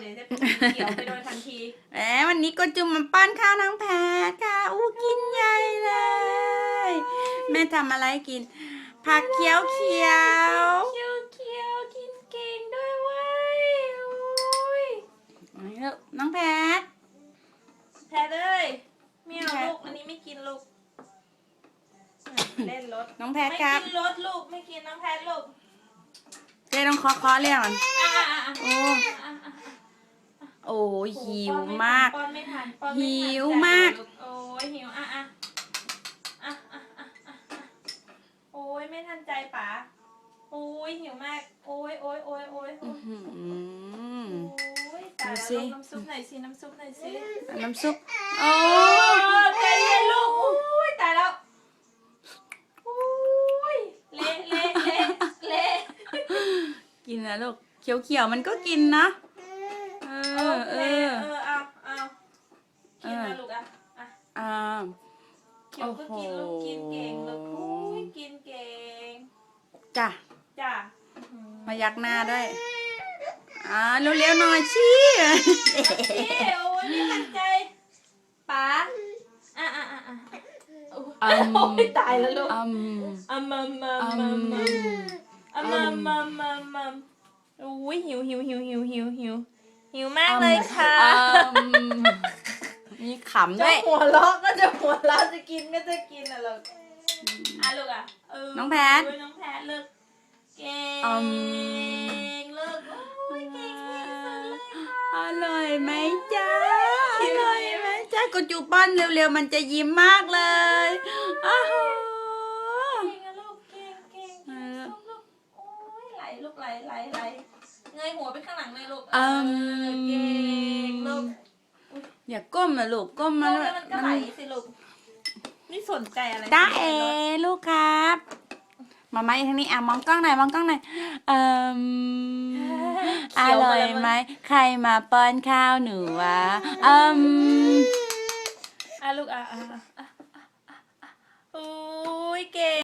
เดี๋ยวจะเป็นสีเขียวไปโดยทันทีแหมวันนี้ก็จุ่มมาป้อนข้าวน้องแพทค่ะ อู้กินใหญ่เลย แม่ทำอะไรกิน ผักเขียวเขียวเขียวเขียวๆกินเก่งด้วยเว้ยโอ้ยๆน้องแพทแพ้เลยไม่เอาแพ้ลูกอันนี้ไม่กินลูกเล่นรถน้องแพไม่ทครับกินรถลูกไม่กินน้องแพทลูกเจ๊ต้องเคาะเคาะเรียกมันอะอะอะโอ้ อะอะอะโอ้ยโอ้หิวป้อนไทันมาก ป้อนไม่ทันป้อนไม่ทันหิวใจมากลูโอ้ยหิวอะอะอะอะอะอะอะโอ้ยไม่ทันใจป๋าโอ้ยหิวมาก โอ้ยโอ้ยโอ้ยโอ้ยโอ้อื้ยอหือ โอ้ยตายดูแล้วสิลูกน้ำซุปหน่อยสิน้ำซุปหน่อยสิน้ำซุปโอ้โอ้ใจเย็นลูกโอ้ยตายแล้วโอ้ยเละเละเละเละกินนะลูกเขียวๆมันก็กินนะเอโออเคเอเอออเอาเอากินนะลูกอะอะอ่าเขียวก็กินลูกกินเก่งลูกโอ้ยกินเก่งจ้ะจ้ะมายักหน้าด้วยอ่าเร็วๆหน่อยชี้พี่โอ้ยไม่ทันใจป๋าอะอะอะอะโอ้อืมยตายแล้วลูกอืมอะมัมมัมอืมัมมมัมอะมัมมัมมัมมัมโอ้ยหิวหิวหิวหิวหิวหิว หิวมากเลยค่ะอืมมีขำจะด้วย หัวเราะก็จะหัวเราะจะกินก็จะกินอะลูกอะลูกอะเน้องแพท โยน้องแพทลูกเก่อืงมลูกโอ้ยเก่งที่สุดเลยค่ะ อร่อยไหมจ๊ะอร่อยไหมจ๊ะกูจูป้อนเร็วๆ มันจะยิ้มมากเลยอ้าว เก่งอะลูกเก่งเก่งเก่งลูกลูกโอ้ยไห ลลูกไหลไหลไหลเงยหัวไปข้างหลังเลยลูกเออเก่งลูกอย่าก้มนะลูกก้มมมาองด้วแล้ยวมันก็ไหลสิลูกไม่สนใจอะไรจ้าเอลูกครับมามาอีกทางนี้อะมองกล้องหน่อยมองกล้องหน่อยเอ่มอร่อยไหมใครมาป้อนข้าวหนูวะเอ่มอะลูกอะอะอะอะอะโอ้ยเก่ง